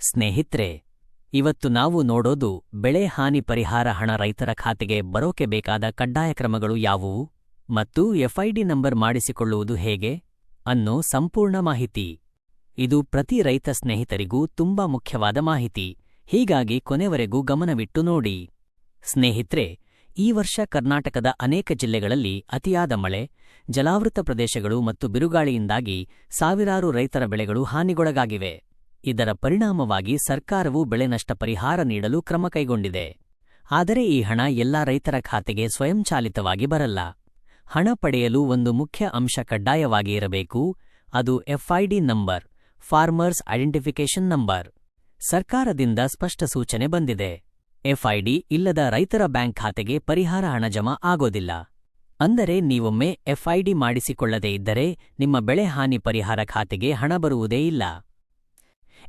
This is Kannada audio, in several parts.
ಸ್ನೇಹಿತ್ರೆ, ಇವತ್ತು ನಾವು ನೋಡೋದು ಬೆಳೆ ಹಾನಿ ಪರಿಹಾರ ಹಣ ರೈತರ ಖಾತೆಗೆ ಬರೋಕೆ ಬೇಕಾದ ಕಡ್ಡಾಯ ಕ್ರಮಗಳು ಯಾವುವು ಮತ್ತು ಎಫ್ಐಡಿ ನಂಬರ್ ಮಾಡಿಸಿಕೊಳ್ಳುವುದು ಹೇಗೆ ಅನ್ನೋ ಸಂಪೂರ್ಣ ಮಾಹಿತಿ. ಇದು ಪ್ರತಿ ರೈತ ಸ್ನೇಹಿತರಿಗೂ ತುಂಬಾ ಮುಖ್ಯವಾದ ಮಾಹಿತಿ. ಹೀಗಾಗಿ ಕೊನೆವರೆಗೂ ಗಮನವಿಟ್ಟು ನೋಡಿ. ಸ್ನೇಹಿತ್ರೆ, ಈ ವರ್ಷ ಕರ್ನಾಟಕದ ಅನೇಕ ಜಿಲ್ಲೆಗಳಲ್ಲಿ ಅತಿಯಾದ ಮಳೆ, ಜಲಾವೃತ ಪ್ರದೇಶಗಳು ಮತ್ತು ಬಿರುಗಾಳಿಯಿಂದಾಗಿ ಸಾವಿರಾರು ರೈತರ ಬೆಳೆಗಳು ಹಾನಿಗೊಳಗಾಗಿವೆ. ಇದರ ಪರಿಣಾಮವಾಗಿ ಸರ್ಕಾರವು ಬೆಳೆ ನಷ್ಟ ಪರಿಹಾರ ನೀಡಲು ಕ್ರಮ ಕೈಗೊಂಡಿದೆ. ಆದರೆ ಈ ಹಣ ಎಲ್ಲಾ ರೈತರ ಖಾತೆಗೆ ಸ್ವಯಂಚಾಲಿತವಾಗಿ ಬರಲ್ಲ. ಹಣ ಪಡೆಯಲು ಒಂದು ಮುಖ್ಯ ಅಂಶ ಕಡ್ಡಾಯವಾಗಿ ಇರಬೇಕು. ಅದು FID number, farmers identification number. ಸರ್ಕಾರದಿಂದ ಸ್ಪಷ್ಟ ಸೂಚನೆ ಬಂದಿದೆ. ಎಫ್ಐಡಿ ಇಲ್ಲದ ರೈತರ ಬ್ಯಾಂಕ್ ಖಾತೆಗೆ ಪರಿಹಾರ ಹಣ ಜಮಾ ಆಗೋದಿಲ್ಲ. ಅಂದರೆ ನೀವೊಮ್ಮೆ ಎಫ್ಐಡಿ ಮಾಡಿಸಿಕೊಳ್ಳದೇ ಇದ್ದರೆ ನಿಮ್ಮ ಬೆಳೆ ಹಾನಿ ಪರಿಹಾರ ಖಾತೆಗೆ ಹಣ ಬರುವುದೇ ಇಲ್ಲ.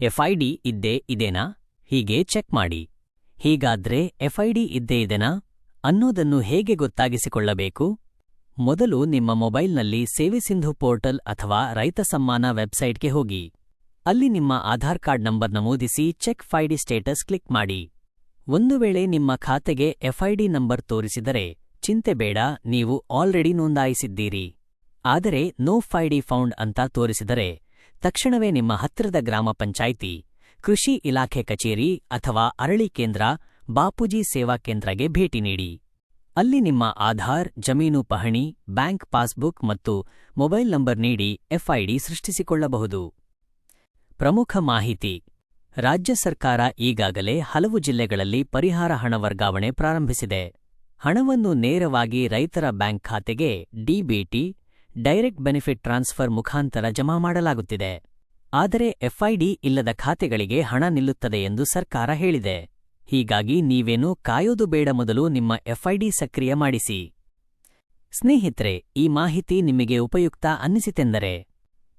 ಎಫ್ಐಡಿ ಇದ್ದೇ ಇದೇನಾ? ಹೀಗೆ ಚೆಕ್ ಮಾಡಿ. ಹೀಗಾದ್ರೆ ಎಫ್ಐಡಿ ಇದ್ದೇ ಇದೆನಾ? ಅನ್ನೋದನ್ನು ಹೇಗೆ ಗೊತ್ತಾಗಿಸಿಕೊಳ್ಳಬೇಕು? ಮೊದಲು ನಿಮ್ಮ ಮೊಬೈಲ್ನಲ್ಲಿ ಸೇವೆ ಸಿಂಧು ಪೋರ್ಟಲ್ ಅಥವಾ ರೈತ ಸಮ್ಮಾನ ವೆಬ್ಸೈಟ್ಗೆ ಹೋಗಿ. ಅಲ್ಲಿ ನಿಮ್ಮ ಆಧಾರ್ ಕಾರ್ಡ್ ನಂಬರ್ ನಮೂದಿಸಿ ಚೆಕ್ ಫೈಡಿ ಸ್ಟೇಟಸ್ ಕ್ಲಿಕ್ ಮಾಡಿ. ಒಂದು ವೇಳೆ ನಿಮ್ಮ ಖಾತೆಗೆ ಎಫ್ಐಡಿ ನಂಬರ್ ತೋರಿಸಿದರೆ, ಚಿಂತೆ ಬೇಡ, ನೀವು ಆಲ್ರೆಡಿ ನೋಂದಾಯಿಸಿದ್ದೀರಿ. ಆದರೆ ನೋ ಫೈಡಿ ಫೌಂಡ್ ಅಂತ ತೋರಿಸಿದರೆ ತಕ್ಷಣವೇ ನಿಮ್ಮ ಹತ್ತಿರದ ಗ್ರಾಮ ಪಂಚಾಯಿತಿ, ಕೃಷಿ ಇಲಾಖೆ ಕಚೇರಿ ಅಥವಾ ಅರಳಿ ಕೇಂದ್ರ ಬಾಪೂಜಿ ಸೇವಾ ಕೇಂದ್ರಗೆ ಭೇಟಿ ನೀಡಿ. ಅಲ್ಲಿ ನಿಮ್ಮ ಆಧಾರ್, ಜಮೀನು ಪಹಣಿ, ಬ್ಯಾಂಕ್ ಪಾಸ್ಬುಕ್ ಮತ್ತು ಮೊಬೈಲ್ ನಂಬರ್ ನೀಡಿ ಎಫ್ಐಡಿ ಸೃಷ್ಟಿಸಿಕೊಳ್ಳಬಹುದು. ಪ್ರಮುಖ ಮಾಹಿತಿ. ರಾಜ್ಯ ಸರ್ಕಾರ ಈಗಾಗಲೇ ಹಲವು ಜಿಲ್ಲೆಗಳಲ್ಲಿ ಪರಿಹಾರ ಹಣ ವರ್ಗಾವಣೆ ಪ್ರಾರಂಭಿಸಿದೆ. ಹಣವನ್ನು ನೇರವಾಗಿ ರೈತರ ಬ್ಯಾಂಕ್ ಖಾತೆಗೆ ಡಿಬಿಟಿ ಡೈರೆಕ್ಟ್ ಬೆನಿಫಿಟ್ ಟ್ರಾನ್ಸ್ಫರ್ ಮುಖಾಂತರ ಜಮಾ ಮಾಡಲಾಗುತ್ತಿದೆ. ಆದರೆ ಎಫ್ಐಡಿ ಇಲ್ಲದ ಖಾತೆಗಳಿಗೆ ಹಣ ನಿಲ್ಲುತ್ತದೆ ಎಂದು ಸರ್ಕಾರ ಹೇಳಿದೆ. ಹೀಗಾಗಿ ನೀವೇನು ಕಾಯೋದು ಬೇಡ ಮೊದಲು ನಿಮ್ಮ ಎಫ್ಐಡಿ ಸಕ್ರಿಯ ಮಾಡಿಸಿ. ಸ್ನೇಹಿತರೆ, ಈ ಮಾಹಿತಿ ನಿಮಗೆ ಉಪಯುಕ್ತ ಅನ್ನಿಸಿತೆಂದರೆ,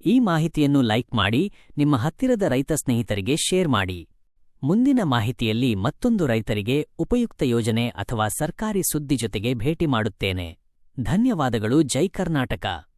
ಈ ಮಾಹಿತಿಯನ್ನು ಲೈಕ್ ಮಾಡಿ, ನಿಮ್ಮ ಹತ್ತಿರದ ರೈತ ಸ್ನೇಹಿತರಿಗೆ ಶೇರ್ ಮಾಡಿ. ಮುಂದಿನ ಮಾಹಿತಿಯಲ್ಲಿ ಮತ್ತೊಂದು ರೈತರಿಗೆ ಉಪಯುಕ್ತ ಯೋಜನೆ ಅಥವಾ ಸರ್ಕಾರಿ ಸುದ್ದಿ ಜೊತೆಗೆ ಭೇಟಿ ಮಾಡುತ್ತೇನೆ. ಧನ್ಯವಾದಗಳು ಜೈ ಕರ್ನಾಟಕ.